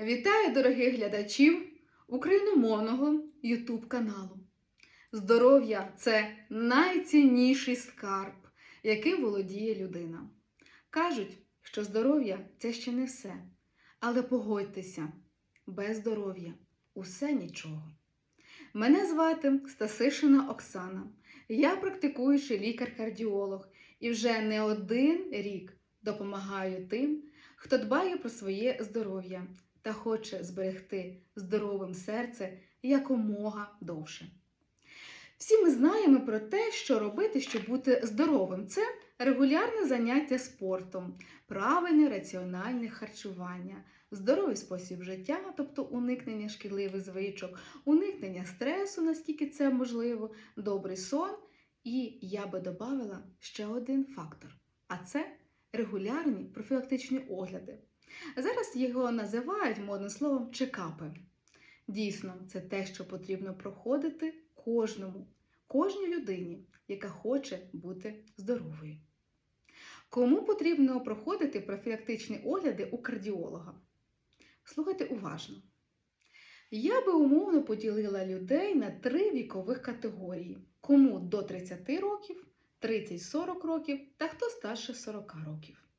Вітаю дорогих глядачів україномовного YouTube каналу. Здоров'я це найцінніший скарб, яким володіє людина. Кажуть, що здоров'я це ще не все. Але погодьтеся, без здоров'я усе нічого. Мене звати Стасишина Оксана. Я практикуючий лікар-кардіолог і вже не один рік допомагаю тим, хто дбає про своє здоров'я та хоче зберегти здоровим серце якомога довше. Всі ми знаємо про те, що робити, щоб бути здоровим. Це регулярне заняття спортом, правильне раціональне харчування, здоровий спосіб життя, тобто уникнення шкідливих звичок, уникнення стресу, наскільки це можливо, добрий сон. І я би додала ще один фактор: а це регулярні профілактичні огляди. Зараз його називають модним словом чекапи. Дійсно, це те, що потрібно проходити кожному, кожній людині, яка хоче бути здоровою. Кому потрібно проходити профілактичні огляди у кардіолога? Слухайте уважно. Я би умовно поділила людей на три вікових категорії: кому до 30 років, 30-40 років та хто старше 40 років.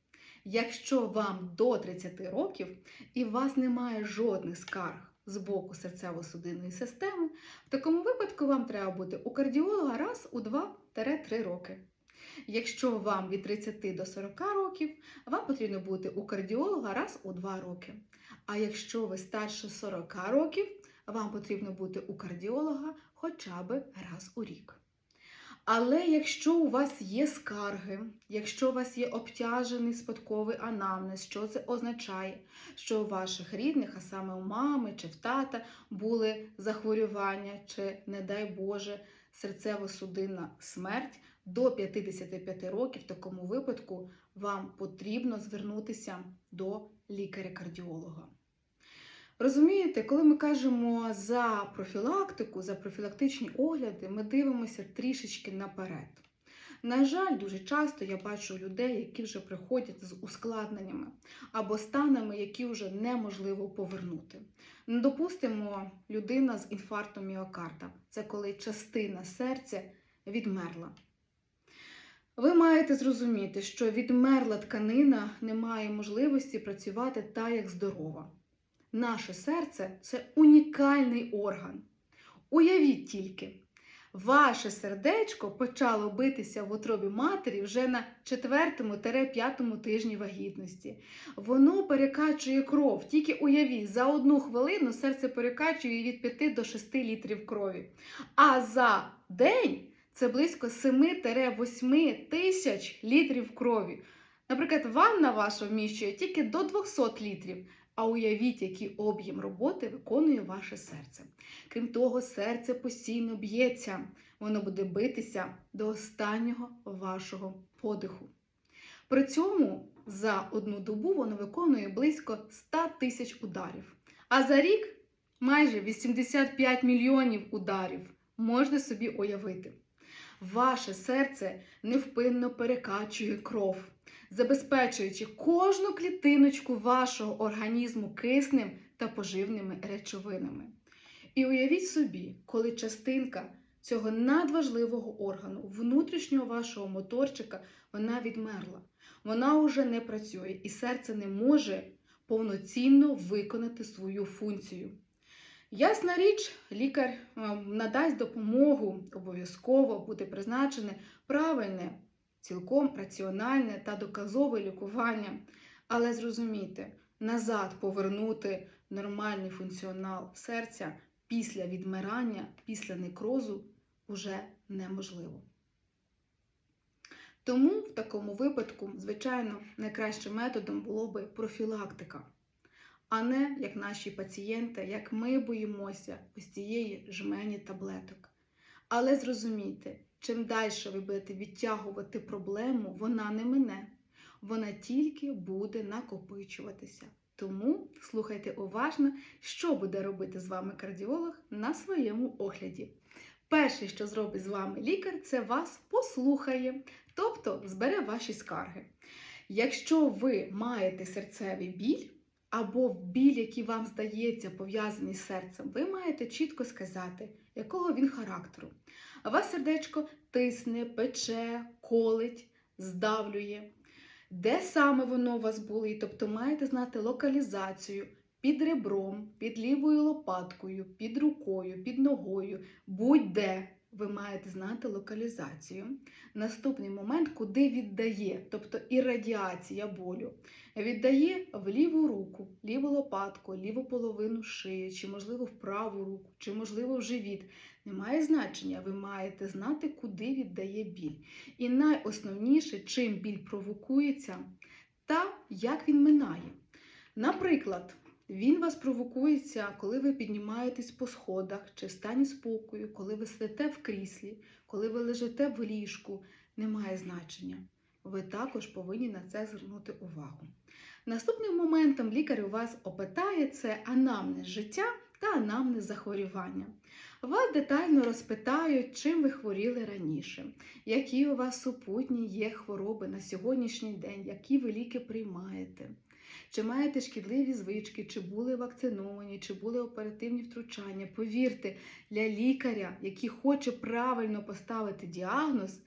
Якщо вам до 30 років і у вас немає жодних скарг з боку серцево-судинної системи, в такому випадку вам треба бути у кардіолога раз у 2-3 роки. Якщо вам від 30 до 40 років, вам потрібно бути у кардіолога раз у 2 роки. А якщо ви старше 40 років, вам потрібно бути у кардіолога хоча б раз у рік. Але якщо у вас є скарги, якщо у вас є обтяжений спадковий анамнез, що це означає, що у ваших рідних, а саме у мами чи в тата, були захворювання, чи, не дай Боже, серцево-судинна смерть до 55 років, в такому випадку вам потрібно звернутися до лікаря-кардіолога. Розумієте, коли ми кажемо за профілактику, за профілактичні огляди, ми дивимося трішечки наперед. На жаль, дуже часто я бачу людей, які вже приходять з ускладненнями або станами, які вже неможливо повернути. Ну, Допустимо, людина з інфарктом міокарда це коли частина серця відмерла. Ви маєте зрозуміти, що відмерла тканина не має можливості працювати так, як здорова. Наше серце це унікальний орган. Уявіть тільки, ваше сердечко почало битися в утробі матері вже на 4-5 тижні вагітності. Воно перекачує кров. Тільки уявіть, за одну хвилину серце перекачує від 5 до 6 літрів крові. А за день це близько 7-8 тисяч літрів крові. Наприклад, ванна ваша вміщує тільки до 200 літрів. А уявіть, який об'єм роботи виконує ваше серце. Крім того, серце постійно б'ється, воно буде битися до останнього вашого подиху. При цьому за одну добу воно виконує близько 100 тисяч ударів. А за рік майже 85 мільйонів ударів. Можна собі уявити. Ваше серце невпинно перекачує кров, забезпечуючи кожну клітиночку вашого організму киснем та поживними речовинами. І уявіть собі, коли частинка цього надважливого органу, внутрішнього вашого моторчика, вона відмерла. Вона вже не працює, і серце не може повноцінно виконати свою функцію. Ясна річ, лікар е, надасть допомогу, обов'язково буде призначене правильне, цілком раціональне та доказове лікування. Але зрозумійте, назад повернути нормальний функціонал серця після відмирання, після некрозу уже неможливо. Тому в такому випадку, звичайно, найкращим методом було би профілактика а не як наші пацієнти, як ми боїмося ось цієї жмені таблеток. Але зрозумійте, чим далі ви будете відтягувати проблему, вона не мине, вона тільки буде накопичуватися. Тому слухайте уважно, що буде робити з вами кардіолог на своєму огляді. Перше, що зробить з вами лікар, це вас послухає, тобто збере ваші скарги. Якщо ви маєте серцевий біль, або біль, який вам здається пов'язаний з серцем, ви маєте чітко сказати, якого він характеру. А вас сердечко тисне, пече, колить, здавлює. Де саме воно у вас болить? Тобто маєте знати локалізацію під ребром, під лівою лопаткою, під рукою, під ногою, будь-де ви маєте знати локалізацію. Наступний момент, куди віддає, тобто і радіація болю. Віддає в ліву руку, ліву лопатку, ліву половину шиї, чи, можливо, в праву руку, чи, можливо, в живіт. Немає значення, ви маєте знати, куди віддає біль. І найосновніше, чим біль провокується та як він минає. Наприклад, він вас провокується, коли ви піднімаєтесь по сходах чи в стані спокою, коли ви сидите в кріслі, коли ви лежите в ліжку, немає значення. Ви також повинні на це звернути увагу. Наступним моментом лікар у вас опитає це анамнез життя та анамнез захворювання. Вас детально розпитають, чим ви хворіли раніше, які у вас супутні є хвороби на сьогоднішній день, які ви ліки приймаєте. Чи маєте шкідливі звички, чи були вакциновані, чи були оперативні втручання? Повірте, для лікаря, який хоче правильно поставити діагноз,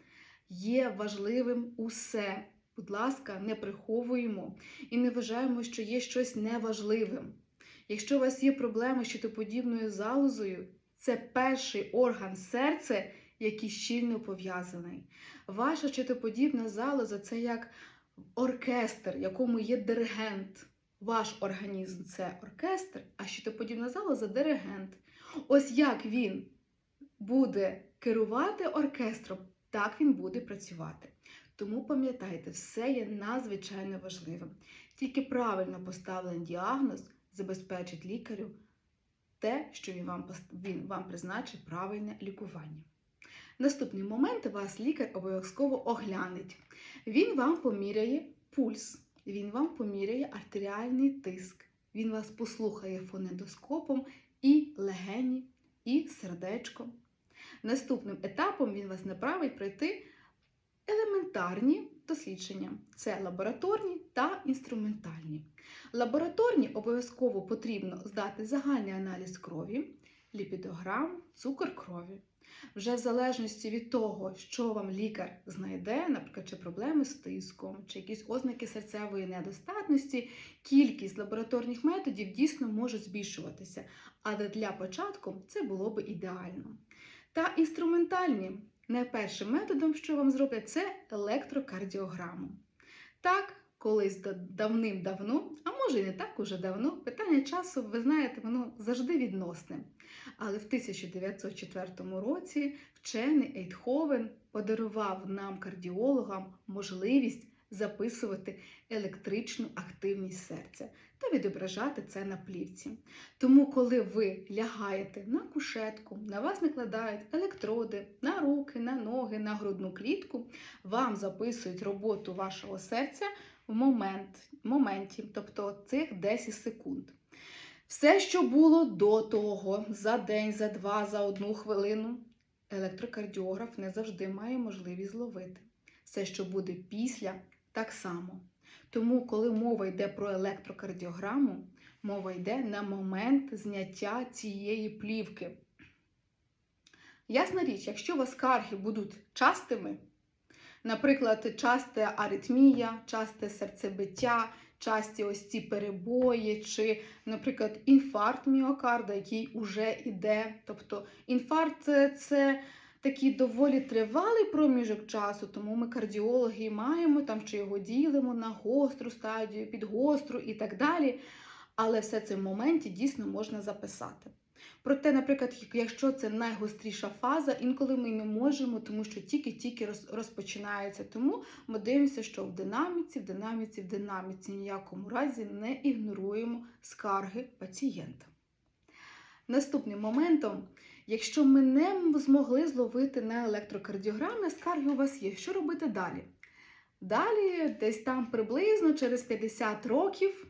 є важливим усе. Будь ласка, не приховуємо і не вважаємо, що є щось неважливим. Якщо у вас є проблеми з щитоподібною залозою, це перший орган серця, який щільно пов'язаний. Ваша щитоподібна залоза це як оркестр, якому є диригент. Ваш організм це оркестр, а щитоподібна залоза диригент. Ось як він буде керувати оркестром, так він буде працювати. Тому пам'ятайте, все є надзвичайно важливим. Тільки правильно поставлений діагноз забезпечить лікарю те, що він вам, він вам призначить правильне лікування. Наступний момент вас лікар обов'язково оглянеть. Він вам поміряє пульс, він вам поміряє артеріальний тиск, він вас послухає фонендоскопом і легені, і сердечко. Наступним етапом він вас направить пройти елементарні дослідження це лабораторні та інструментальні. Лабораторні обов'язково потрібно здати загальний аналіз крові, ліпідограм, цукор крові. Вже в залежності від того, що вам лікар знайде, наприклад, чи проблеми з тиском, чи якісь ознаки серцевої недостатності, кількість лабораторних методів дійсно може збільшуватися, але для початку це було би ідеально. Та інструментальні найпершим методом, що вам зроблять, це електрокардіограму. Так, колись давним-давно, а може і не так уже давно, питання часу, ви знаєте, воно завжди відносне. Але в 1904 році вчений Ейтховен подарував нам, кардіологам, можливість записувати електричну активність серця та відображати це на плівці. Тому, коли ви лягаєте на кушетку, на вас накладають електроди на руки, на ноги, на грудну клітку, вам записують роботу вашого серця в момент, моменті, тобто цих 10 секунд. Все, що було до того, за день, за два, за одну хвилину, електрокардіограф не завжди має можливість зловити. Все, що буде після, так само. Тому, коли мова йде про електрокардіограму, мова йде на момент зняття цієї плівки. Ясна річ, якщо у вас скарги будуть частими, наприклад, часта аритмія, часте серцебиття, часті ось ці перебої, чи, наприклад, інфаркт міокарда, який уже йде. Тобто інфаркт це такий доволі тривалий проміжок часу, тому ми кардіологи маємо там, чи його ділимо на гостру стадію, підгостру і так далі. Але все це в моменті дійсно можна записати. Проте, наприклад, якщо це найгостріша фаза, інколи ми не можемо, тому що тільки-тільки розпочинається. Тому ми дивимося, що в динаміці, в динаміці, в динаміці ніякому разі не ігноруємо скарги пацієнта. Наступним моментом, якщо ми не змогли зловити на електрокардіограмі, скарги у вас є, що робити далі? Далі, десь там приблизно через 50 років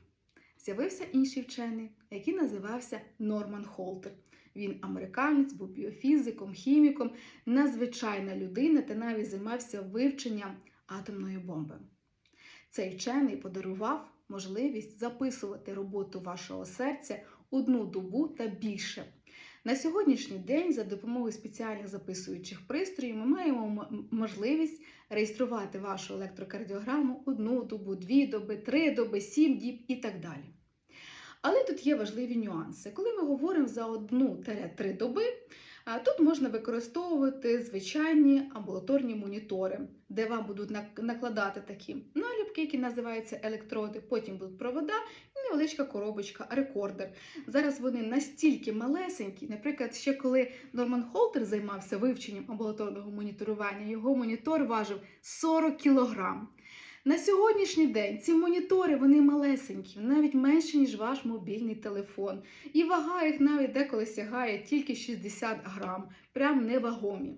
з'явився інший вчений, який називався Норман Холтер. Він американець, був біофізиком, хіміком, надзвичайна людина та навіть займався вивченням атомної бомби. Цей вчений подарував можливість записувати роботу вашого серця одну добу та більше. На сьогоднішній день за допомогою спеціальних записуючих пристроїв ми маємо можливість реєструвати вашу електрокардіограму одну добу, дві доби, три доби, сім діб і так далі. Але тут є важливі нюанси. Коли ми говоримо за одну-три доби, тут можна використовувати звичайні амбулаторні монітори, де вам будуть накладати такі наліпки, які називаються електроди, потім будуть провода невеличка коробочка, рекордер. Зараз вони настільки малесенькі, наприклад, ще коли Норман Холтер займався вивченням амбулаторного моніторування, його монітор важив 40 кілограм. На сьогоднішній день ці монітори вони малесенькі, навіть менше, ніж ваш мобільний телефон. І вага їх навіть деколи сягає тільки 60 грам, прям невагомі.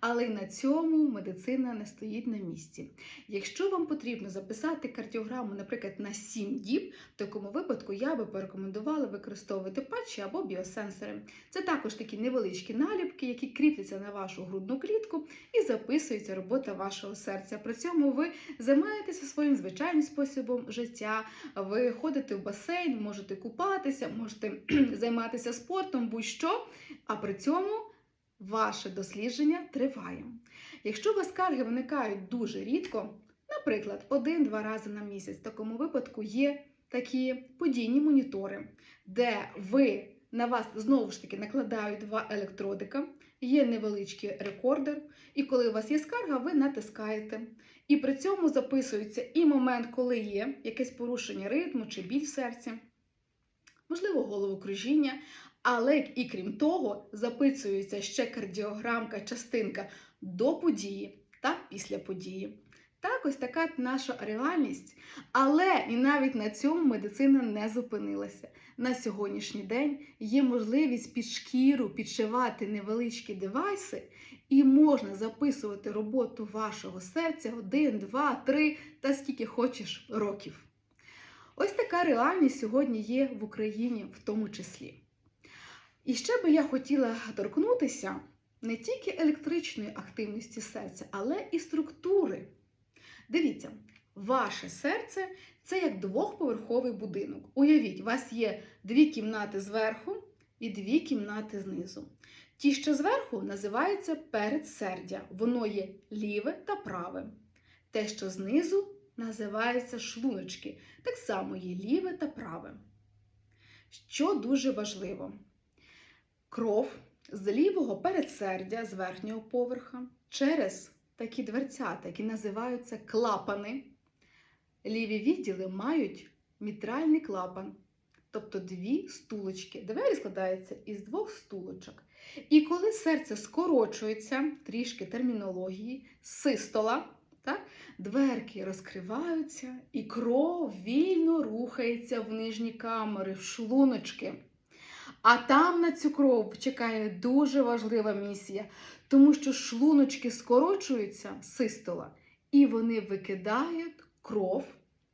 Але на цьому медицина не стоїть на місці. Якщо вам потрібно записати кардіограму, наприклад, на 7 діб, в такому випадку я би порекомендувала використовувати патчі або біосенсори. Це також такі невеличкі наліпки, які кріпляться на вашу грудну клітку і записується робота вашого серця. При цьому ви займаєтеся своїм звичайним способом життя, ви ходите в басейн, можете купатися, можете займатися спортом, будь-що, а при цьому ваше дослідження триває. Якщо у вас скарги виникають дуже рідко, наприклад, один-два рази на місяць, в такому випадку є такі подійні монітори, де ви на вас знову ж таки накладають два електродика, є невеличкий рекордер, і коли у вас є скарга, ви натискаєте. І при цьому записується і момент, коли є якесь порушення ритму чи біль в серці, можливо, головокружіння, але і крім того, записується ще кардіограмка, частинка до події та після події. Так, ось така наша реальність. Але і навіть на цьому медицина не зупинилася. На сьогоднішній день є можливість під шкіру підшивати невеличкі девайси, і можна записувати роботу вашого серця 1, 2, 3 та скільки хочеш років. Ось така реальність сьогодні є в Україні в тому числі. І ще би я хотіла торкнутися не тільки електричної активності серця, але і структури. Дивіться, ваше серце це як двохповерховий будинок. Уявіть, у вас є дві кімнати зверху і дві кімнати знизу. Ті, що зверху, називаються передсердя. Воно є ліве та праве. Те, що знизу, називається шлуночки. Так само є ліве та праве. Що дуже важливо, кров з лівого передсердя з верхнього поверха через такі дверцята, які називаються клапани. Ліві відділи мають мітральний клапан, тобто дві стулочки. Двері складаються із двох стулочок. І коли серце скорочується, трішки термінології, систола, так, дверки розкриваються, і кров вільно рухається в нижні камери, в шлуночки. А там на цю кров чекає дуже важлива місія, тому що шлуночки скорочуються, систола, і вони викидають кров,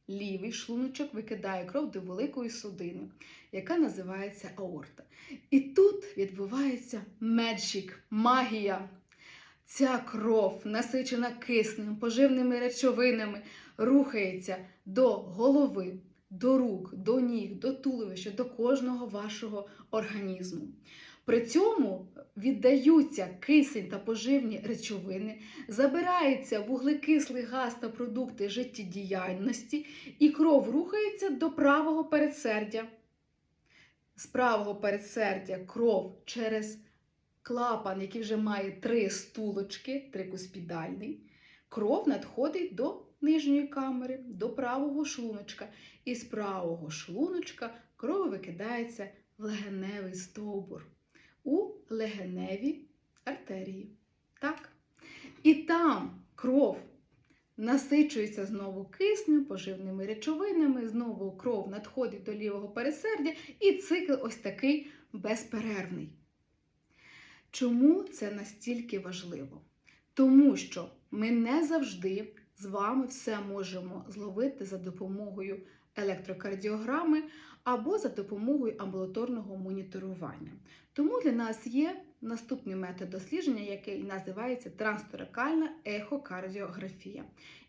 лівий шлуночок викидає кров до великої судини, яка називається аорта. І тут відбувається меджик, магія. Ця кров, насичена киснем, поживними речовинами, рухається до голови, до рук, до ніг, до туловища, до кожного вашого організму. При цьому віддаються кисень та поживні речовини, забирається вуглекислий газ та продукти життєдіяльності, і кров рухається до правого передсердя. З правого передсердя кров через клапан, який вже має три стулочки, трикуспідальний, кров надходить до нижньої камери, до правого шлуночка. І з правого шлуночка кров викидається в легеневий стовбур у легеневі артерії. Так? І там кров насичується знову киснем, поживними речовинами, знову кров надходить до лівого пересердя, і цикл ось такий безперервний. Чому це настільки важливо? Тому що ми не завжди з вами все можемо зловити за допомогою електрокардіограми або за допомогою амбулаторного моніторування. Тому для нас є наступний метод дослідження, який називається трансторакальна ехокардіографія.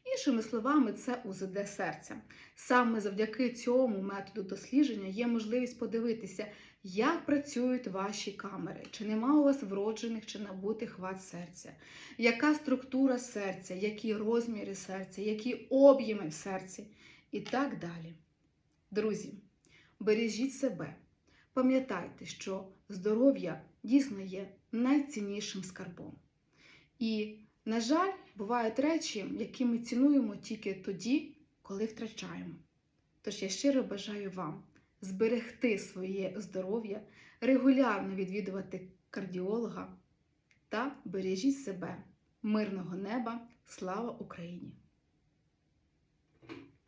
Іншими словами, це УЗД серця. Саме завдяки цьому методу дослідження є можливість подивитися, як працюють ваші камери, чи нема у вас вроджених чи набутих вад серця, яка структура серця, які розміри серця, які об'єми в серці і так далі. Друзі, бережіть себе. Пам'ятайте, що здоров'я дійсно є найціннішим скарбом. І, на жаль, бувають речі, які ми цінуємо тільки тоді, коли втрачаємо. Тож я щиро бажаю вам зберегти своє здоров'я, регулярно відвідувати кардіолога та бережіть себе. Мирного неба! Слава Україні!